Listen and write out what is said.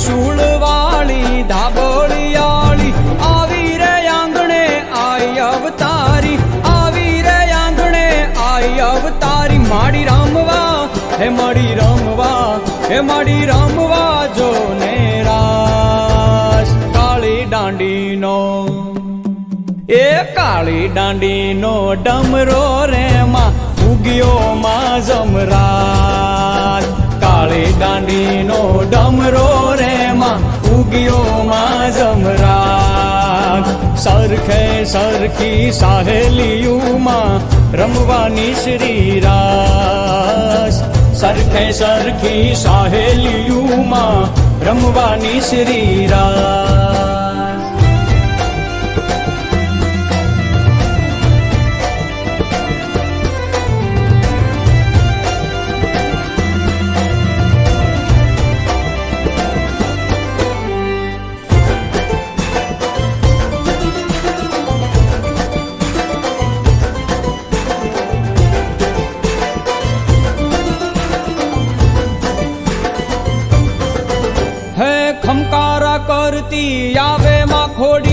શ્રી હે મળી રમવા, હે મળી રમવા જો ને રાસ કાળી દાંડીનો, એ કાળી દાંડીનો ડમરો રે માં ઉગ્યો માં જમરાત કાળી દાંડીનો ડમરો રે માં ઉગ્યો માં જમરાત સરખે સરખી સાહેલીયુમાં રમવાની શ્રી રાસ સરખે સરખી સાહેલીયુમાં રમવાની શ્રી રાસ કરતી આવે માં ખોડી